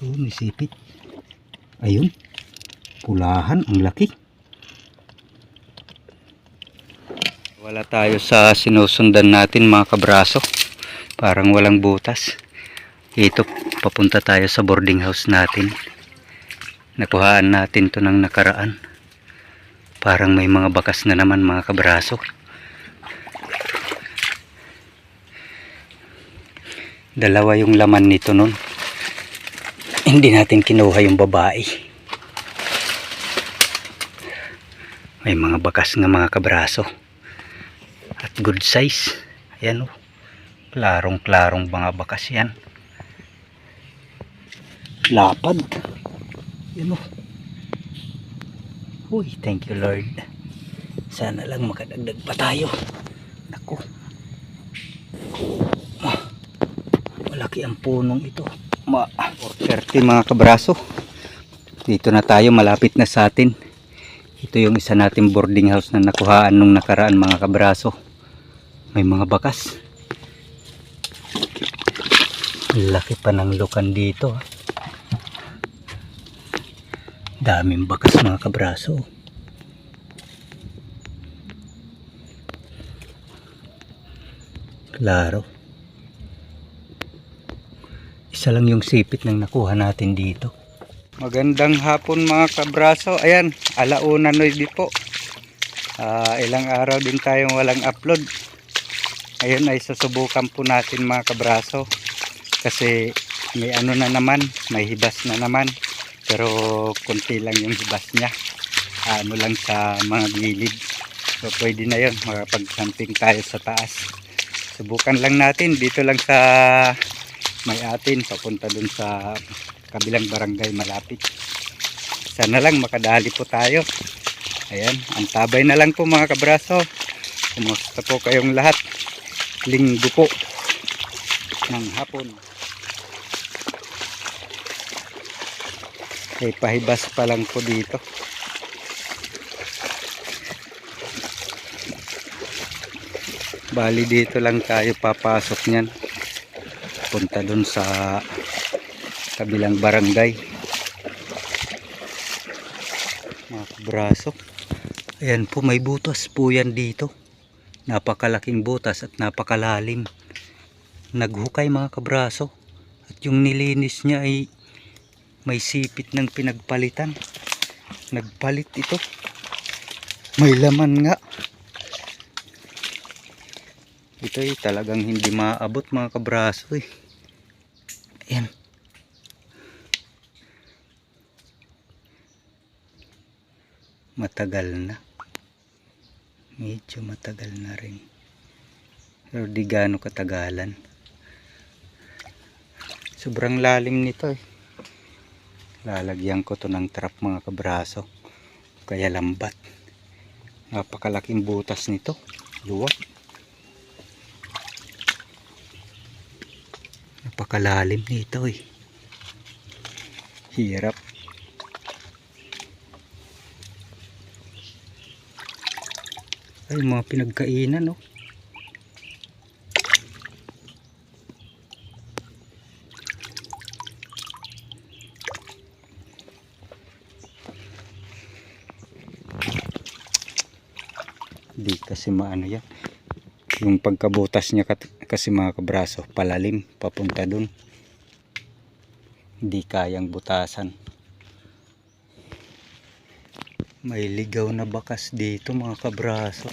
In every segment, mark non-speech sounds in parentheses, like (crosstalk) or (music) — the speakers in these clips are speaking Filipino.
So, may sipit. Ayun. Pulahan, ang laki. Wala tayo sa sinusundan natin mga kabraso. Parang walang butas. Ito, papunta tayo sa boarding house natin. Nakuhaan natin to ng nakaraan. Parang may mga bakas na naman mga kabraso. Dalawa yung laman nito nun. Hindi natin kinuha yung babae. May mga bakas nga mga kabraso. At good size. Ayan o. Klarong klarong mga bakas yan. Lapad. Ayan o. Uy, thank you Lord. Sana lang makadagdag pa tayo. Naku. Ah, malaki ang punong ito. Ma 430 mga kabraso. Dito na tayo, malapit na sa atin. Ito yung isa nating boarding house na nakuhaan nung nakaraan mga kabraso. May mga bakas. Laki pa ng lukan dito. ah. Daming bakas mga kabraso. Klaro. Isa lang yung sipit ng nakuha natin dito. Magandang hapon mga kabraso. Ayan, alauna noy po. Ah, ilang araw din tayong walang upload. Ayun ay susubukan po natin mga kabraso. Kasi may ano na naman, may hibas na naman. Pero konti lang yung hibas niya. Ano lang sa mga gilid. So pwede na yun, makapag-camping tayo sa taas. Subukan lang natin dito lang sa may atin papunta dun sa kabilang barangay malapit. Sana lang makadali po tayo. Ayan ang tabay na lang po mga kabraso. Kumusta po kayong lahat? Linggo po ng hapon. May pahibas pa lang po dito. Bali dito lang tayo papasok niyan punta dun sa kabilang barangay. Mga braso ayan po may butas po yan dito. Napakalaking butas at napakalalim. Naghukay mga kabraso. At yung nilinis niya ay may sipit ng pinagpalitan. Nagpalit ito. May laman nga ito ay talagang hindi maabot mga kabraso eh. Ayan. Matagal na. Medyo matagal na rin. Pero di gaano katagalan. Sobrang lalim nito eh. Lalagyan ko to ng trap mga kabraso. Kaya lambat. Napakalaking butas nito. Luwag. Napakalalim nito eh. Hirap. Ay mga pinagkainan no di kasi maano yan yung pagkabutas niya kasi mga kabraso palalim papunta dun. Hindi kayang butasan. May ligaw na bakas dito mga kabraso.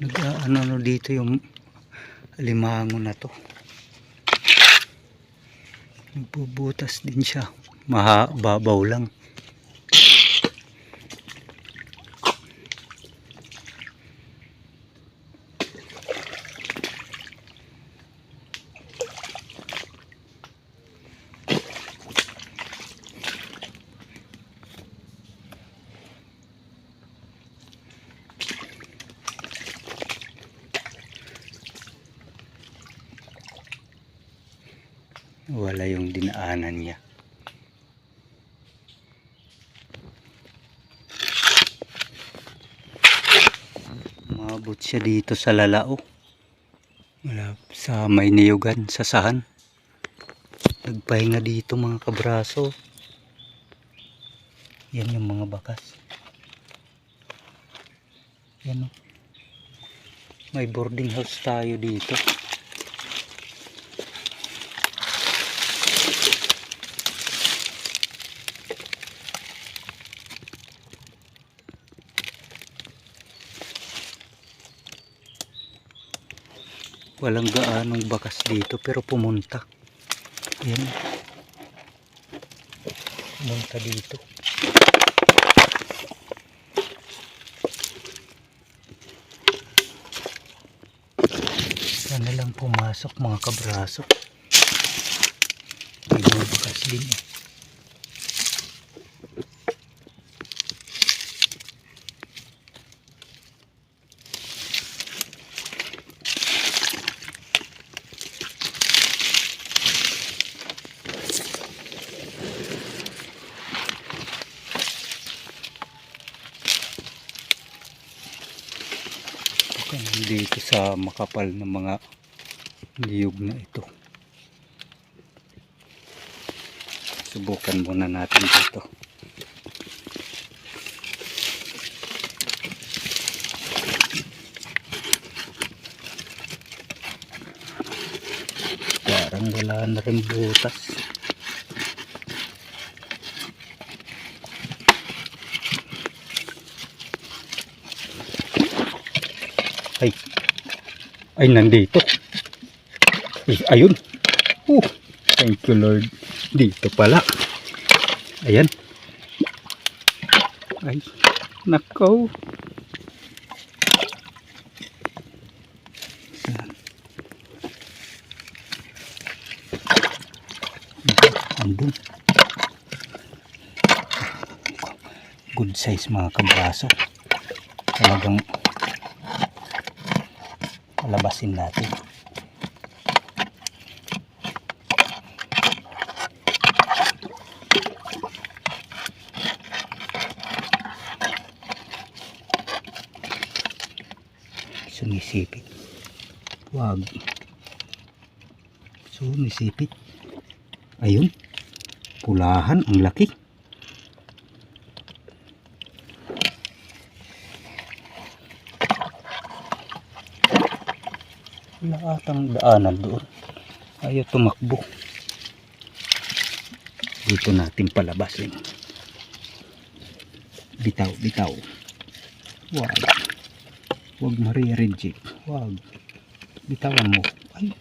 Nag ano no dito yung limango na to Nagbubutas din siya. Mahababaw lang. Wala yung dinaanan niya. Umabot siya dito sa lalao. Wala, sa may niyugan, sa sahan. Nagpahinga dito mga kabraso. Yan yung mga bakas. Yan o. May boarding house tayo dito. Walang gaanong bakas dito pero pumunta. Yan. Pumunta dito. Sana lang pumasok mga kabraso. May bakas din eh. Ito nandito sa makapal ng mga niyog na ito. Subukan muna natin dito. Parang wala na rin butas. Ay. Ay, nandito. Ay, ayun. Oh, thank you Lord. Dito pala. Ayan. Ay, nakaw. Andun. Good size mga kabraso. Talagang palabasin natin. Sumisipit. Wag. Sumisipit. Ayun. Pulahan ang laki. Wala atang daanan doon. Ayaw tumakbo. Dito natin palabasin. Bitaw, bitaw. Wag. Wag marireject. Wag. Bitawan mo. Ay.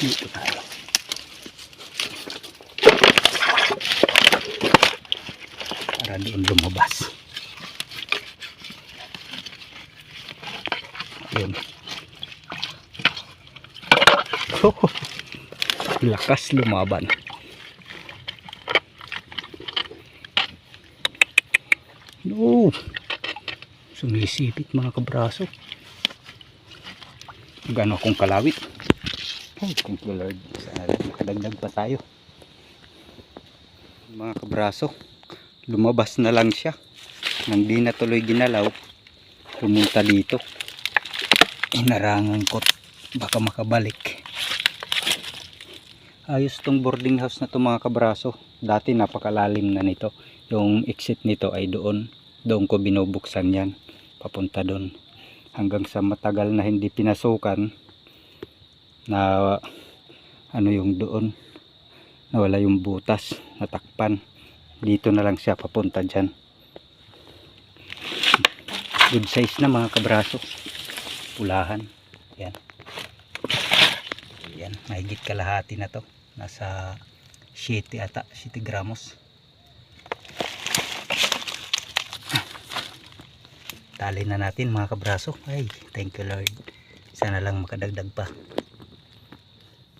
Dito tayo. Para doon lumabas. Ayun. (laughs) Lakas lumaban. No. Sumisipit mga kabraso. Gano akong kalawit. Oh, thank you Lord. Sana rin makadagdag pa tayo. Mga kabraso, lumabas na lang siya. Nang di na tuloy ginalaw, pumunta dito. Inarangan ko baka makabalik. Ayos tong boarding house na to mga kabraso. Dati napakalalim na nito. Yung exit nito ay doon. Doon ko binubuksan yan. Papunta doon. Hanggang sa matagal na hindi pinasukan na ano yung doon nawala yung butas natakpan dito na lang siya papunta dyan good size na mga kabraso pulahan yan yan mahigit kalahati na to nasa 7 ata 7 gramos. Tali na natin mga kabraso. Ay thank you lord. Sana lang makadagdag pa.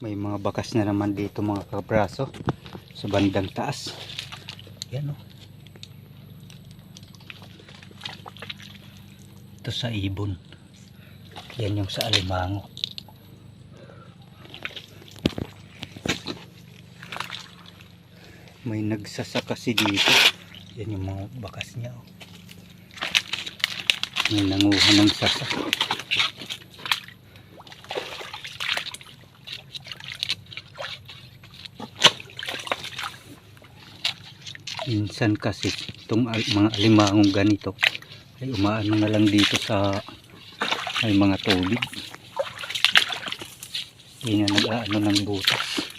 May mga bakas na naman dito mga kabraso sa bandang taas. Yan o ito sa ibon. Yan yung sa alimango may nagsasaka si dito yan yung mga bakas niya oh. May nanguha ng sasa. Minsan kasi itong mga alimangong ganito ay umaano na lang dito sa may mga tubig. Hindi na nag-aano ng butas.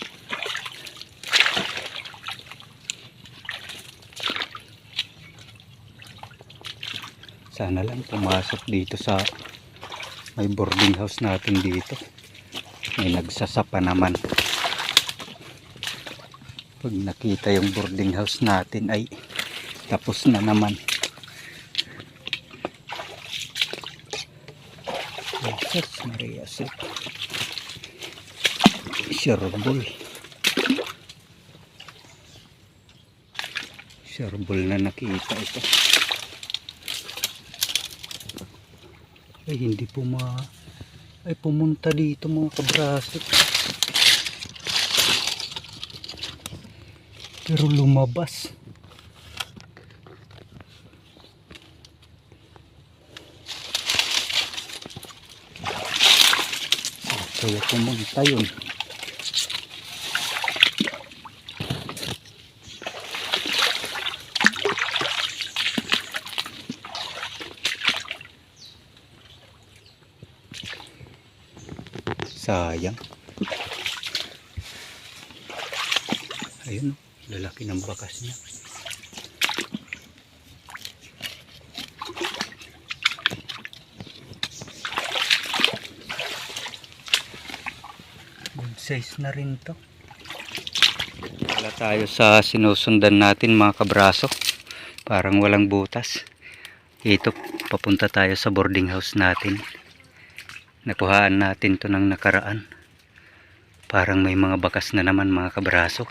Sana lang pumasok dito sa may boarding house natin dito. May nagsasapa naman. Pag nakita yung boarding house natin ay tapos na naman. Jesus Maria Sip. Sherbol. Sherbol na nakita ito. Ay hindi po ma... Ay pumunta dito mga kabraso. Pero lumabas. Kaya pumunta yun. Sayang. Ayun, lalaki ng bakas niya. Good size na rin to. Wala tayo sa sinusundan natin mga kabraso. Parang walang butas. Ito, papunta tayo sa boarding house natin. Nakuhaan natin to ng nakaraan. Parang may mga bakas na naman mga kabraso.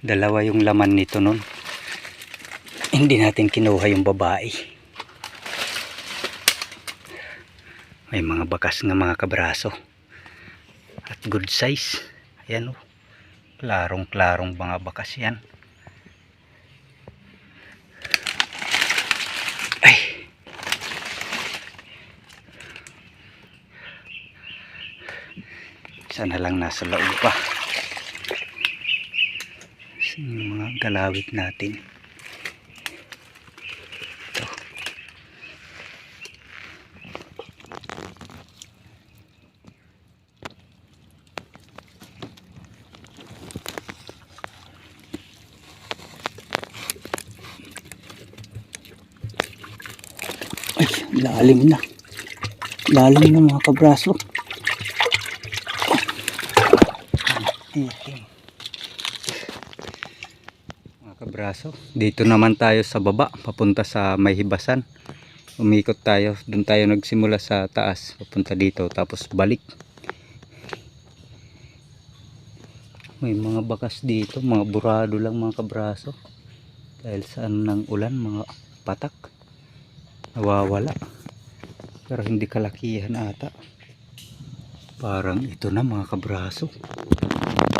Dalawa yung laman nito nun. Hindi natin kinuha yung babae. May mga bakas nga mga kabraso. At good size. Ayan o. Klarong klarong mga bakas yan. Sana lang nasa loob pa. Yung mga galawit natin. Ito. Ay, lalim na. Lalim na mga kabraso. Kabraso, dito naman tayo sa baba, papunta sa may hibasan. Umikot tayo, doon tayo nagsimula sa taas, papunta dito, tapos balik. May mga bakas dito, mga burado lang mga kabraso. Dahil sa ano ng ulan, mga patak. Nawawala. Pero hindi kalakihan ata. Parang ito na mga kabraso.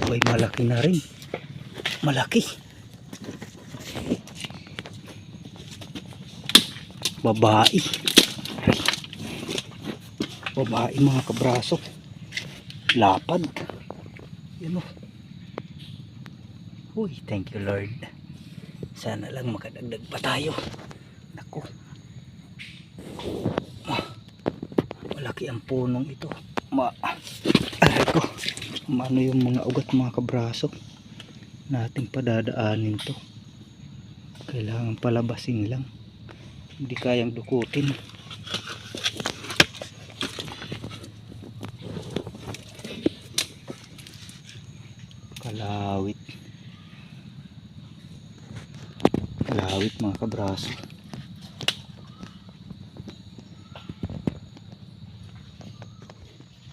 Ay, malaki na rin. Malaki. Babae. Babae mga kabraso. Lapad. Yan o. Uy, thank you Lord. Sana lang makadagdag pa tayo. Naku. Ah, malaki ang punong ito. Ma aray ko. Maano yung mga ugat mga kabraso. Nating padadaanin to. Kailangan palabasin lang. Hindi kayang dukutin. Kalawit. Kalawit mga kabraso.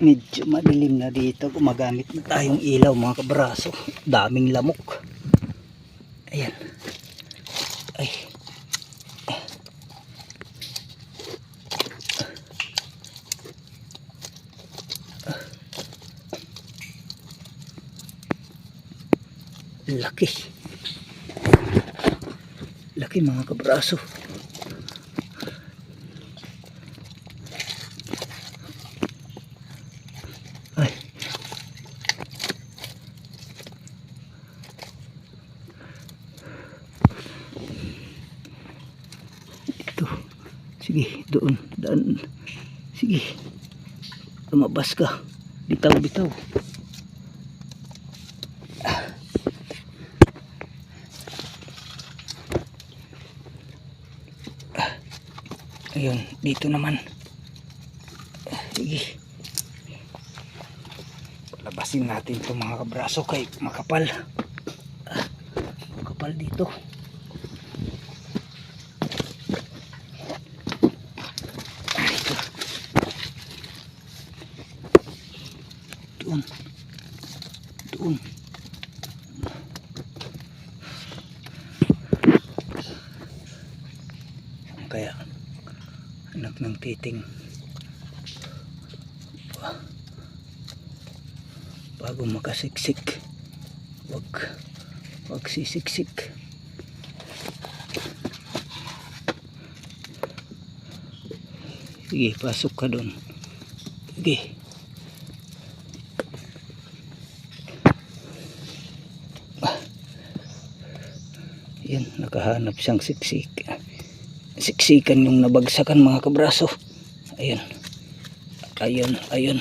medyo madilim na dito gumagamit na tayong ilaw mga kabraso daming lamok laki laki mga kabraso. Ay. Ito. Sige, doon. Daan. Sige. Lumabas ka. Bitaw, bitaw. Ayun, dito naman. Sige. Palabasin natin itong mga kabraso kay makapal. Ah, makapal dito. Ah, ito. Doon. Doon. Saan kaya? Anak ng titing bago makasiksik. Wag wag sisiksik. Sige pasok ka doon. Sige. Yan nakahanap siyang siksik. Siksikan yung nabagsakan mga kabraso ayun ayun ayun.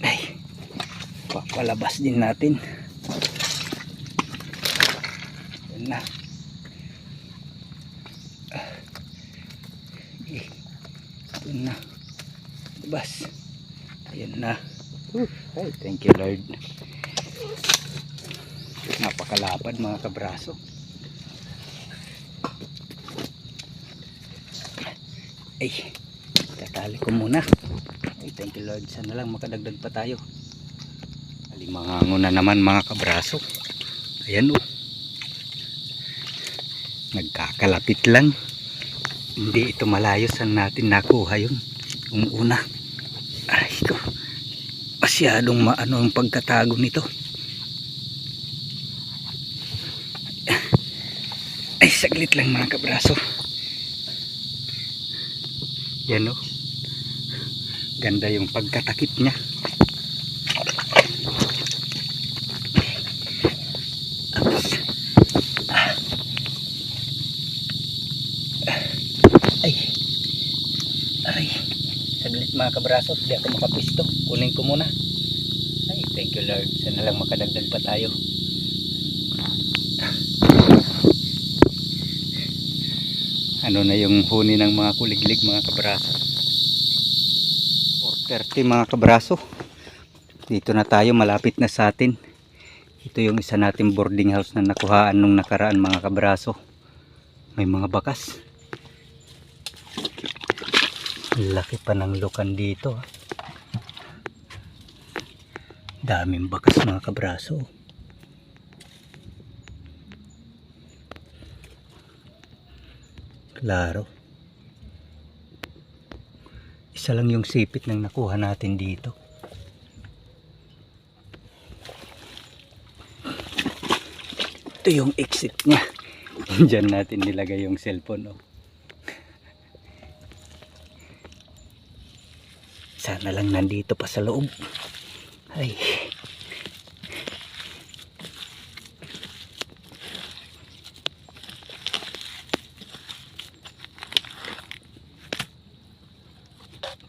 Ay papalabas din natin. Ayun na. Ah. Eh, ayun na. Labas. Ayun na. Ay, thank you Lord. Napakalapad mga kabraso ay tatali ko muna. Ay thank you lord. Sana lang makadagdag pa tayo. Alimangango na naman mga kabraso. Ayan o nagkakalapit lang. Hindi ito malayo saan natin nakuha yun. Yung una. Ay ko. Masyadong maano ang pagkatago nito. Ay saglit lang mga kabraso yan o. Ganda yung pagkatakip niya. Ay. Aray. Saglit mga kabraso. Hindi ako makapisto. Kunin ko muna. Ay, thank you Lord. Sana lang makadagdag pa tayo. Ano na yung huni ng mga kuliglig mga kabraso? 4.30 mga kabraso. Dito na tayo malapit na sa atin. Ito yung isa nating boarding house na nakuhaan nung nakaraan mga kabraso. May mga bakas. Laki pa ng lukan dito ah. daming bakas mga kabraso Klaro. Isa lang yung sipit ng nakuha natin dito. Ito yung exit niya. (laughs) Diyan natin nilagay yung cellphone. Oh. Sana lang nandito pa sa loob. Ay.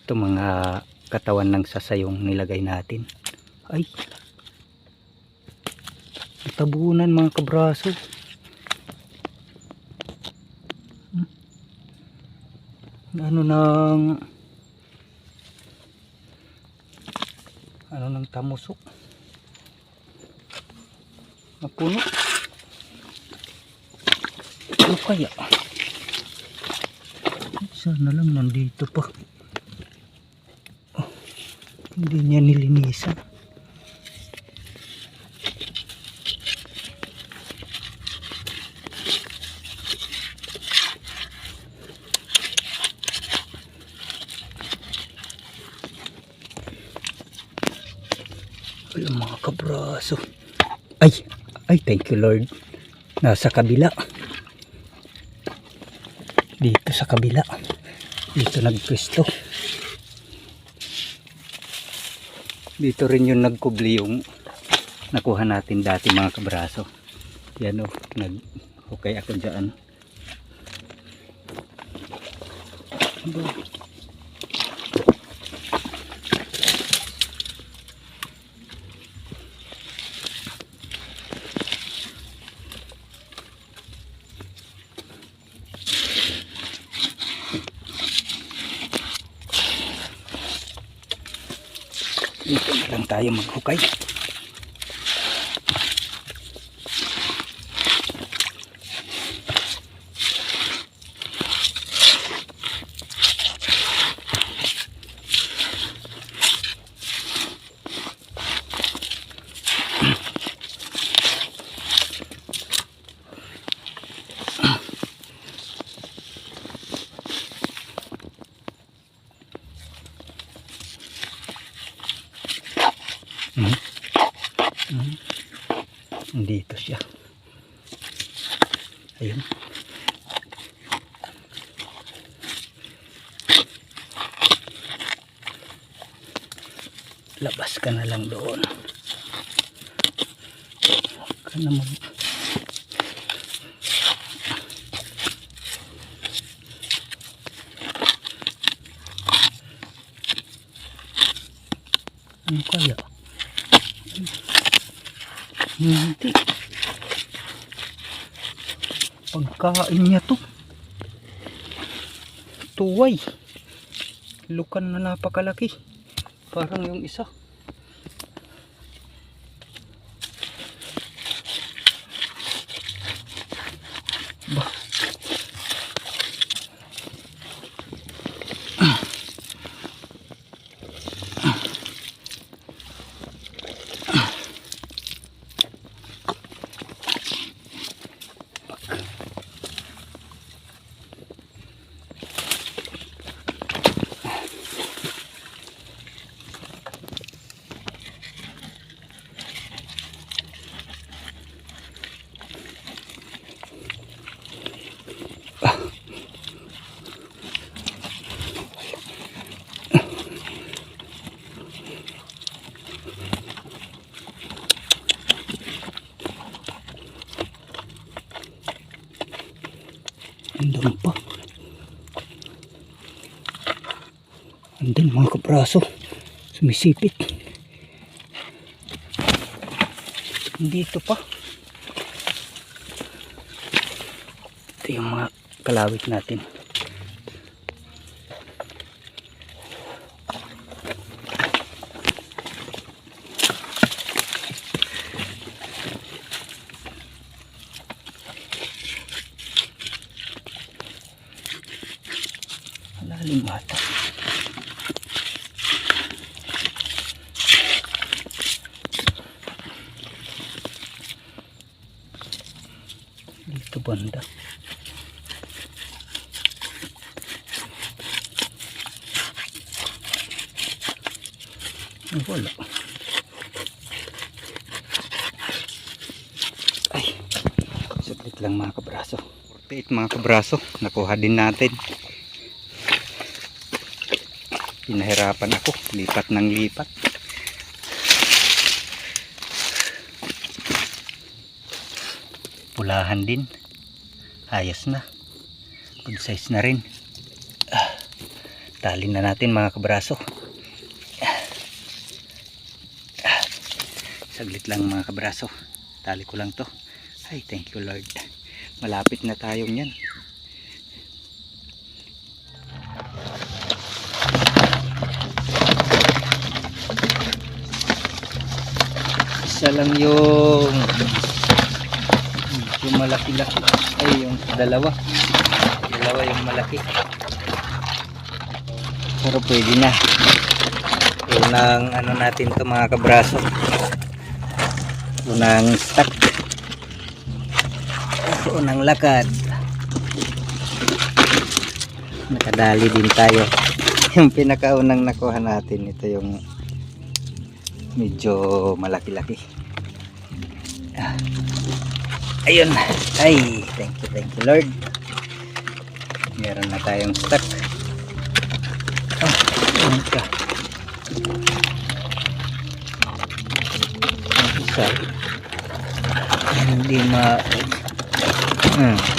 Ito mga katawan ng sasayong nilagay natin. Ay! Tabunan mga kabraso. Hmm. ano ng ano ng tamusok napuno. Ano kaya? Sana lang nandito pa hindi niya nilinisan. Wala mga kabraso. Ay, ay thank you Lord. nasa kabila dito sa kabila dito nagpwesto dito rin yung nagkubli yung nakuha natin dati mga kabraso. Yan o nag okay ako dyan dito na lang tayo maghukay Dito siya. Ayun. Labas ka na lang doon. Huwag. Ano kaya? Hindi. Pagkain niya to. Tuway. Lukan na napakalaki. Parang yung isa. Bah. Andun pa. Kapraso. Sumisipit. Dito pa. Ito yung mga kalawit natin. 48 lang mga kabraso. 48 mga kabraso. Nakuha din natin. Pinahirapan ako. Lipat ng lipat. Pulahan din. Ayos na. Good size na rin. Ah, tali na natin mga kabraso. Ah, ah, saglit lang mga kabraso. Tali ko lang to. Ay, thank you Lord. Malapit na tayo niyan. isa lang yung yung malaki-laki. Ay yung dalawa. Dalawa yung malaki. Pero pwede na. Unang ano natin to mga kabraso. Unang stock unang lakad nakadali din tayo yung pinakaunang nakuha natin ito yung medyo malaki-laki ah. Ayun. Ay, thank you, thank you Lord. Meron na tayong stock. Ah, ayun ka. Isa. Hindi ma... hmm